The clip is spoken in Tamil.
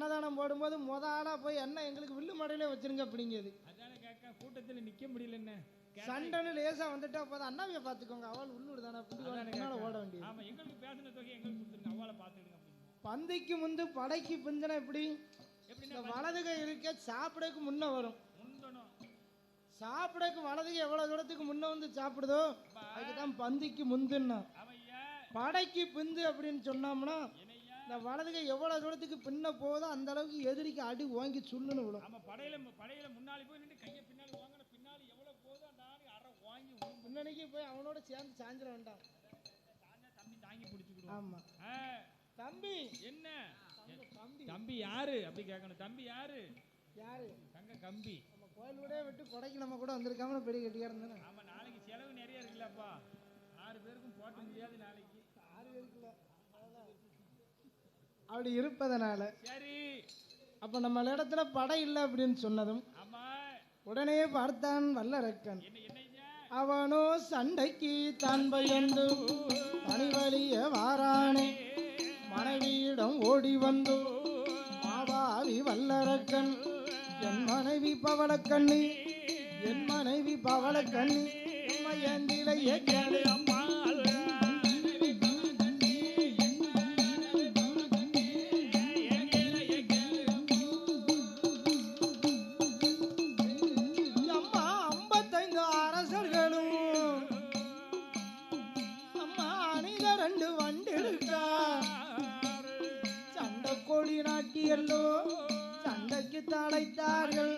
அன்னதானம் போடும்போது முத ஆளா போய் என்ன எங்களுக்கு வில்லு மடையில வச்சிருங்க அதானே கேட்க கூட்டத்துல நிக்க முடியல என்ன? சண்டைன்னு லேசா வந்துட்டா போதும். அண்ணாவிய பாத்துக்கோங்க அவள் உள்ளூர் தானே. பின்னால ஓட வேண்டியது. ஆமா எங்களுக்கு பேசின தொகை எங்களுக்கு கொடுத்துருங்க. அவ்வால பாத்துடுங்க அப்படின்னு பந்திக்கு முந்து படைக்கு பிந்தினா எப்படி? இந்த வலது கை இருக்க சாப்பிடக்கு முன்ன வரும். சாப்பிடக்கு வலது கை எவ்வளவு தூரத்துக்கு முன்ன வந்து சாப்பிடுதோ அதுக்குதான் பந்திக்கு முந்துன்னா. படைக்கு பிந்து அப்படின்னு சொன்னோம்னா இந்த வலது கை எவ்வளவு தூரத்துக்கு பின்ன போதோ அந்த அளவுக்கு எதிரிக்கு அடி வாங்கி சுள்ளுன்னு விடும் ஆமா படையில படையில முன்னாடி போய் நின்று கையை பின்னாடி வாங்கின பின்னாடி எவ்வளவு போதோ அந்த ஆளு அரை வாங்கி முன்னணிக்கு போய் அவனோட சேர்ந்து சாஞ்சிட வேண்டாம் தம்பி தாங்கி பிடிச்சிக்கிடுவோம் ஆமா. ஆ, தம்பி. என்ன? தம்பி தம்பி யாரு? அப்படி கேட்கணும் தம்பி யாரு? யாரு? தங்க கம்பி. நம்ம கோயில் விட விட்டு கொடைக்கு நம்ம கூட வந்திருக்காம பெரிய கட்டியா இருந்தானே ஆமா நாளைக்கு செலவு நிறைய இருக்குல்லப்பா. ஆறு பேருக்கும் போட்ட முடியாது நாளைக்கு ஆறு இருக்குல்ல அப்படி இருப்பதனால சரி. அப்ப நம்ம இடத்துல படை இல்லை அப்படின்னு சொன்னதும் உடனே பார்த்தான் வல்லரக்கன். அவனோ சண்டைக்கு தான் பயந்து தனிவலிய வாரானே. மனைவியிடம் ஓடி வந்து மாவாவி வல்லரக்கன். என் மனைவி பவளக்கண்ணி என் மனைவி பவளக்கண்ணி. உம்மையந்திலையே கேளு வீட்டுல ரெண்டு வண்டு இருக்கா சண்டை கோழி நாட்டியல்லோ? சண்டைக்கு தலைத்தார்கள்